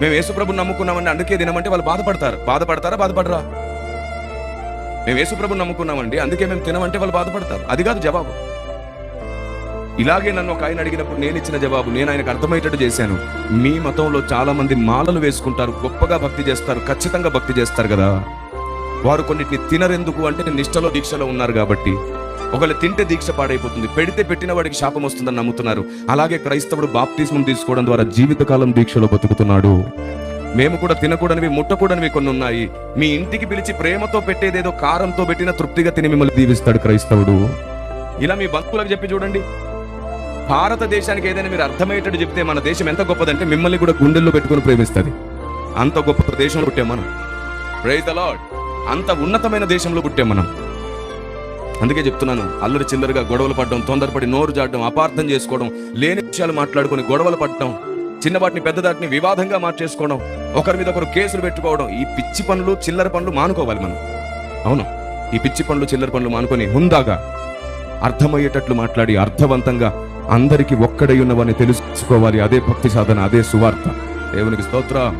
మేము యేసుప్రభుని నమ్ముకున్నామని అందుకే తినమంటే వాళ్ళు బాధపడతారు. బాధపడతారా? బాధపడరా? మేము యేసుప్రభుని నమ్ముకున్నామండి అందుకే మేము తినమంటే వాళ్ళు బాధపడతారు. అది కాదు జవాబు. ఇలాగే నన్ను ఒక ఆయన అడిగినప్పుడు నేను ఇచ్చిన జవాబు నేను ఆయనకు అర్థమయ్యేటట్టు చేశాను. మీ మతంలో చాలా మంది మాలలు వేసుకుంటారు గొప్పగా భక్తి చేస్తారు ఖచ్చితంగా భక్తి చేస్తారు కదా? వారు కొన్నిటిని తినరెందుకు అంటే నిష్టలో దీక్షలో ఉన్నారు కాబట్టి. ఒకవేళ తింటే దీక్ష పాడైపోతుంది పెడితే పెట్టిన వాడికి శాపం వస్తుందని నమ్ముతున్నారు. అలాగే క్రైస్తవుడు బాప్తిజం తీసుకోవడం ద్వారా జీవితకాలం దీక్షలో బతుకుతున్నాడు. మేము కూడా తినకూడనివి ముట్టకూడనివి కొన్ని ఉన్నాయి. మీ ఇంటికి పిలిచి ప్రేమతో పెట్టేదేదో కారంతో పెట్టిన తృప్తిగా తిని మిమ్మల్ని దీవిస్తాడు క్రైస్తవుడు. ఇలా మీ భక్తులకు చెప్పి చూడండి. భారతదేశానికి ఏదైనా మీరు అర్థమయ్యేటట్టు చెప్తే మన దేశం ఎంత గొప్పదంటే మిమ్మల్ని కూడా గుండెల్లో పెట్టుకుని ప్రేమిస్తుంది. అంత గొప్ప దేశంలో పుట్టాం మనం. ప్రైజ్ ద లాడ్ అంత ఉన్నతమైన దేశంలో పుట్టాం మనం. అందుకే చెప్తున్నాను అల్లరి చిల్లరగా గొడవలు పడడం తొందరపడి నోరు జాడడం అపార్థం చేసుకోవడం లేని విషయాలు మాట్లాడుకొని గొడవలు పడటం చిన్నవాటిని పెద్దదాటిని వివాదంగా మార్చేసుకోవడం ఒకరి మీద ఒకరు కేసులు పెట్టుకోవడం ఈ పిచ్చి పనులు చిల్లర పనులు మానుకోవాలి మనం. అవును ఈ పిచ్చి పనులు చిల్లర పనులు మానుకొని హుందాగా అర్థమయ్యేటట్లు మాట్లాడి అర్థవంతంగా అందరికీ ఒక్కడై ఉన్నవని తెలుసుకోవాలి అదే భక్తి సాధన అదే సువార్త. దేవునికి స్తోత్ర.